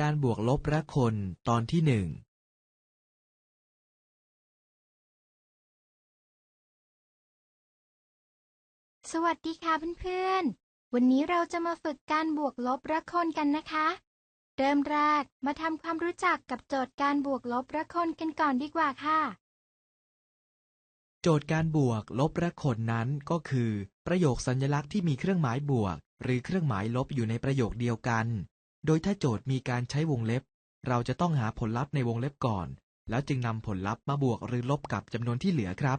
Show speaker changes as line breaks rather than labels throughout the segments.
การบวกลบระคน ตอนที่หนึ่ง
สวัสดีค่ะเพื่อนๆ วันนี้เราจะมาฝึกการบวกลบระคนกันนะคะ เริ่มแรกมาทำความรู้จักกับโจทย์การบวกลบระคนกันก่อนดีกว่าค่ะ
โจทย์การบวกลบระคนนั้นก็คือ ประโยคสัญลักษณ์ที่มีเครื่องหมายบวก หรือเครื่องหมายลบอยู่ในประโยคเดียวกัน โดยถ้าโจทย์มีการใช้วงเล็บ เราจะต้องหาผลลัพธ์ในวงเล็บก่อน แล้วจึงนำผลลัพธ์มาบวกหรือลบกับจำนวนที่เหลือครับ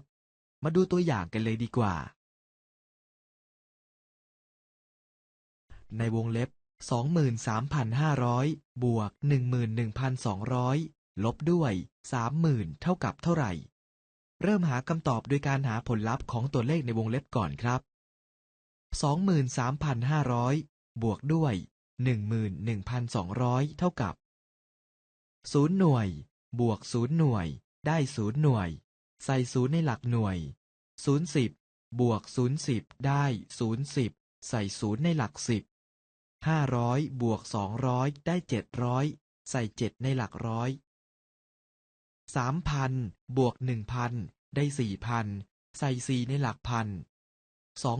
มาดูตัวอย่างกันเลยดีกว่า ในวงเล็บ 23,500 บวก 11,200 ลบด้วย 30,000 เท่ากับเท่าไหร่ เริ่มหาคำตอบโดยการหาผลลัพธ์ของตัวเลขในวงเล็บก่อนครับ 23,500 บวกด้วย 11,200 เท่ากับ 0 หน่วย บวก 0 หน่วย ได้ 0 หน่วย ใส่ 0 ในหลักหน่วย 0 10 บวก 0 10 ได้ 0 10 ใส่ 0 ในหลัก 10 500 บวก 200 ได้ 700 ใส่ 7 ในหลักร้อย3,000 บวก 1,000 ได้ 4,000 ใส่ 4 ในหลักพัน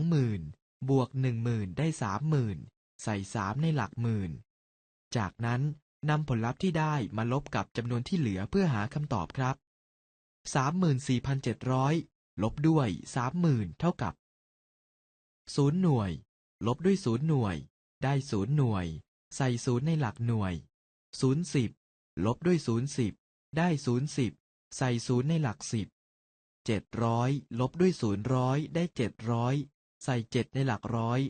20,000 บวก 10,000 ได้ 30,000 ใส่3ในหลักหมื่น จากนั้นนำผลลัพธ์ที่ได้มาลบกับจำนวนที่เหลือเพื่อหาคำตอบครับ 34,700 ลบด้วย 30,000 เท่ากับ 0 หน่วย ลบด้วย 0 หน่วย ได้ 0 หน่วย ใส่ 0 ในหลักหน่วย 0 10 ลบด้วย 0 10 ได้ 0 10 ใส่ 0 ในหลัก 10 700 ลบด้วย000ได้ 700 ใส่ 7 ในหลักร้อย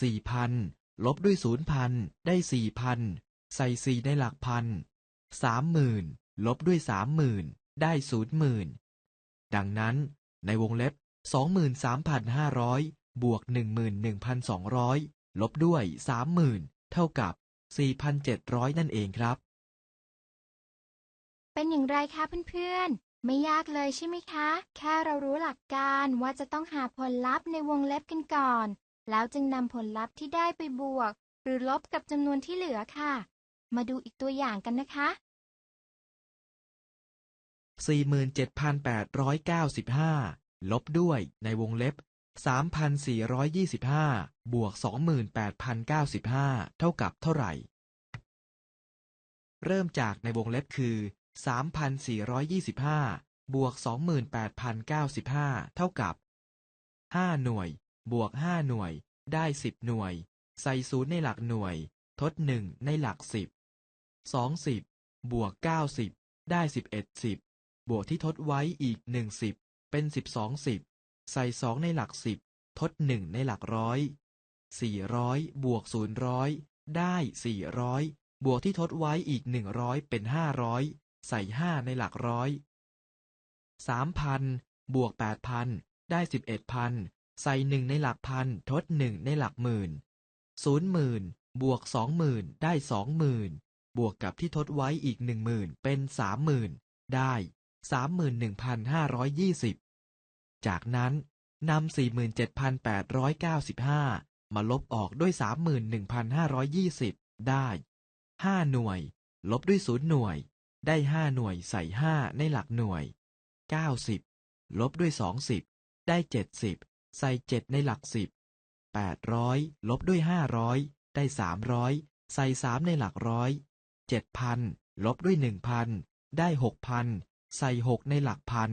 4,000 ลบด้วยศูนย์พันได้สี่พันใส่สี่ในหลักพันสามหมื่นลบด้วยสามหมื่นได้ศูนย์หมื่นดังนั้น ในวงเล็บสองหมื่นสามพันห้าร้อยบวกหนึ่งหมื่นหนึ่งพันสองร้อยลบด้วยสามหมื่นเท่ากับสี่พันเจ็ดร้อยนั่นเองครับ
เป็นอย่างไรคะเพื่อนๆ ไม่ยากเลยใช่ไหมคะ แค่เรารู้หลักการว่าจะต้องหาผลลัพธ์ในวงเล็บกันก่อน แล้วจึงนำผลลัพธ์ที่ได้ไปบวก หรือลบกับจำนวนที่เหลือค่ะ มาดูอีกตัวอย่างกันนะคะ
47,895 ลบด้วยในวงเล็บ 3,425 บวก 28,095 เท่ากับเท่าไหร่ เริ่มจากในวงเล็บคือ 3,425 บวก 28,095 เท่ากับ 5 หน่วย บวกห้าหน่วย ได้สิบหน่วย ใส่ศูนย์ในหลักหน่วย ทดหนึ่งในหลักสิบสองสิบบวกเก้าสิบได้สิบเอ็ดสิบบวกที่ทดไว้อีกหนึ่งสิบเป็นสิบสองสิบใส่สองในหลักสิบทดหนึ่งในหลักร้อยสี่ร้อยบวกศูนย์ร้อยได้สี่ร้อยบวกที่ทดไว้อีกหนึ่งร้อยเป็นห้าร้อยใส่ห้าในหลักร้อยสามพันบวกแปดพันได้สิบเอ็ดพัน ใส่หนึ่งในหลักพันทดหนึ่งในหลักหมื่นศูนย์หมื่นบวกสองหมื่นได้สองหมื่นบวกกับที่ทดไว้อีกหนึ่งหมื่นเป็นสามหมื่นได้สามหมื่นหนึ่งพันห้าร้อยยี่สิบจากนั้นนำสี่หมื่นเจ็ดพันแปดร้อยเก้าสิบห้ามาลบออกด้วยสามหมื่นหนึ่งพันห้าร้อยยี่สิบได้ห้าหน่วย ลบด้วยศูนย์หน่วย ได้ห้าหน่วยใส่ห้าในหลักหน่วยเก้าสิบลบด้วยสองสิบได้เจ็ดสิบ ใส่เจ็ดในหลักสิบแปดร้อยลบด้วยห้าร้อยได้สามร้อยใส่สามในหลักร้อยเจ็ดพันลบด้วยหนึ่งพันได้หกพันใส่หกในหลักพัน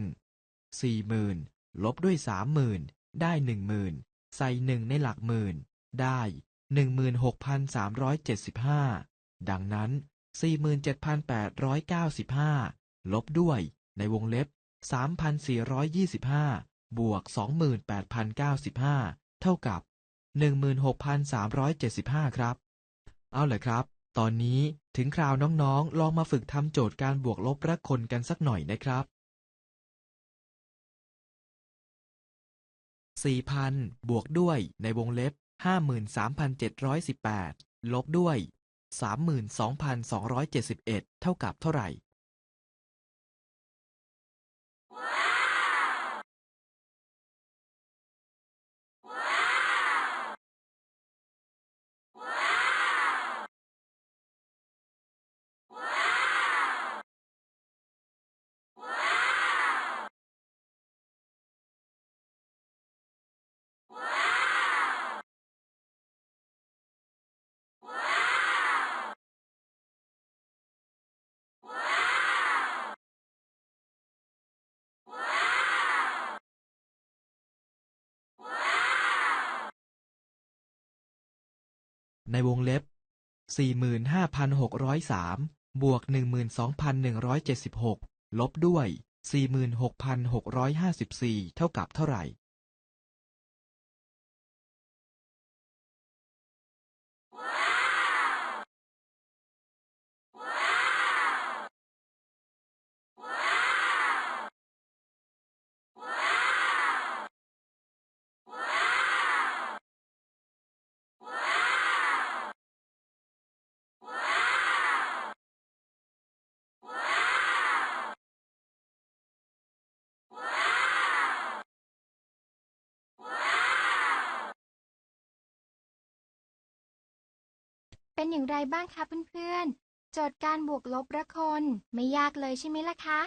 สี่หมื่นลบด้วยสามหมื่นได้หนึ่งหมื่นใส่หนึ่งในหลักหมื่นได้หนึ่งหมื่นหกพันสามร้อยเจ็ดสิบห้าดังนั้นสี่หมื่นเจ็ดพันแปดร้อยเก้าสิบห้าลบด้วยในวงเล็บสามพันสี่ร้อยยี่สิบห้า บวก 28,095 เท่ากับ 16,375 ครับ เอาเลยครับ ตอนนี้ถึงคราวน้องๆ ลองมาฝึกทำโจทย์การบวกลบระคนกันสักหน่อยนะครับ 4,000 บวกด้วยในวงเล็บ 53,718 ลบด้วย 32,271 เท่ากับเท่าไหร่ ในวงเล็บ 45,603 บวก 12,176 ลบด้วย 46,654 เท่ากับเท่าไหร่
เป็นอย่างไรบ้างคะเพื่อนๆ โจทย์การบวกลบละคนไม่ยากเลยใช่ไหมล่ะคะ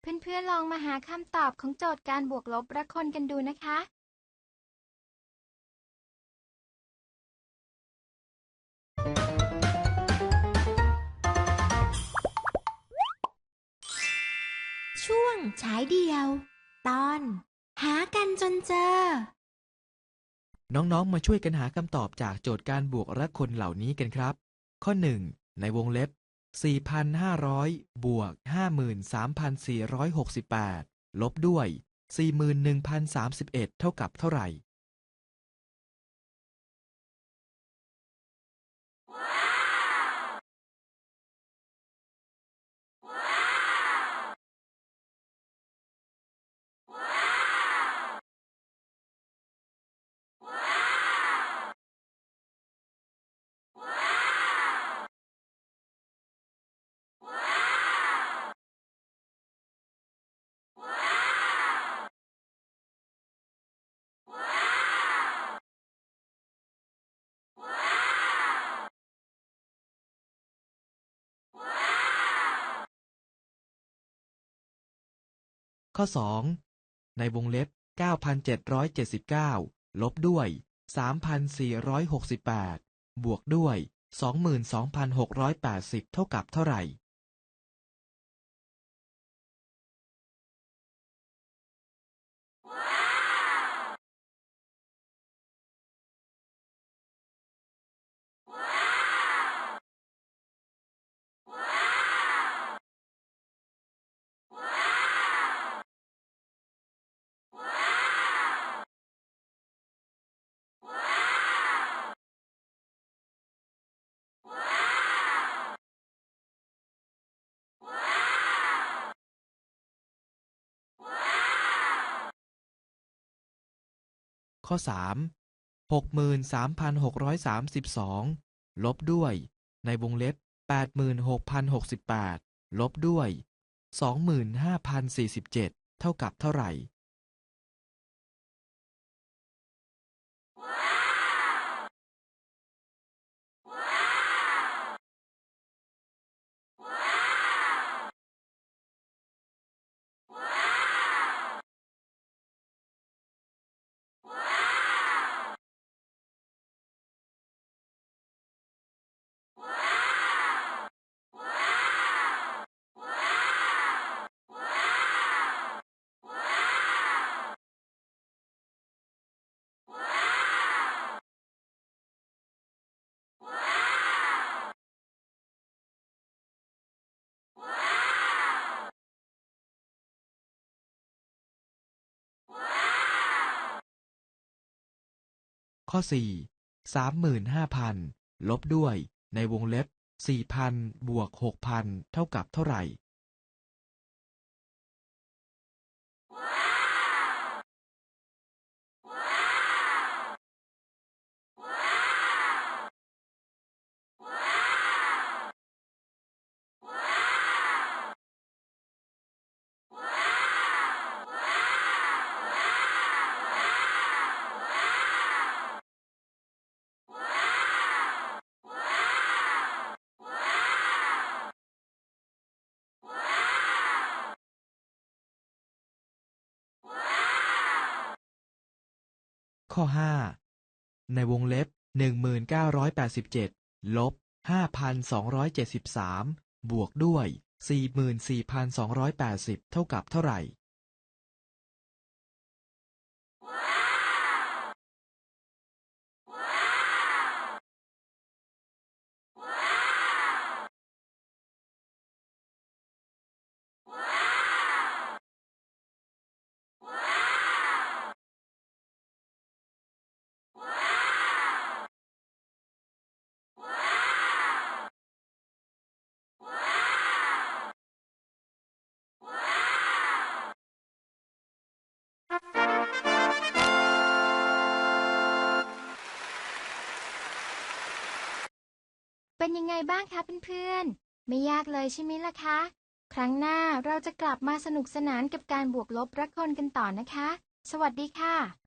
เพื่อนๆลองมาหาคำตอบของโจทย์การบวกลบละคนกันดูนะคะ
ช่วงฉายเดียว ตอน หากันจนเจอ
น้องๆ มาช่วยกันหาคำตอบจากโจทย์การบวกละคนเหล่านี้กันครับ ข้อ 1 ในวงเล็บ 4,500 บวก 53,468 ลบด้วย 41,031 เท่ากับเท่าไหร่ ข้อ 2 ในวงเล็บ 9,779 ลบด้วย 3,468 บวกด้วย 22,680 เท่ากับเท่าไหร่ ข้อ 3 63,632 ลบด้วย ในวงเล็บ 86,068 ลบด้วย 25,047 เท่ากับเท่าไหร่ ข้อ 4 35,000 ลบด้วย ในวงเล็บ 4,000 บวก 6,000 เท่ากับเท่าไหร่ ข้อ 5 ในวงเล็บ 1987 ลบ 5,273 บวกด้วย 44,280 เท่ากับเท่าไหร่
เป็นยังไงบ้างคะเพื่อนๆ ไม่ยากเลยใช่ไหมล่ะคะ ครั้งหน้าเราจะกลับมาสนุกสนานกับการบวกลบรักคนกันต่อนะคะ สวัสดีค่ะ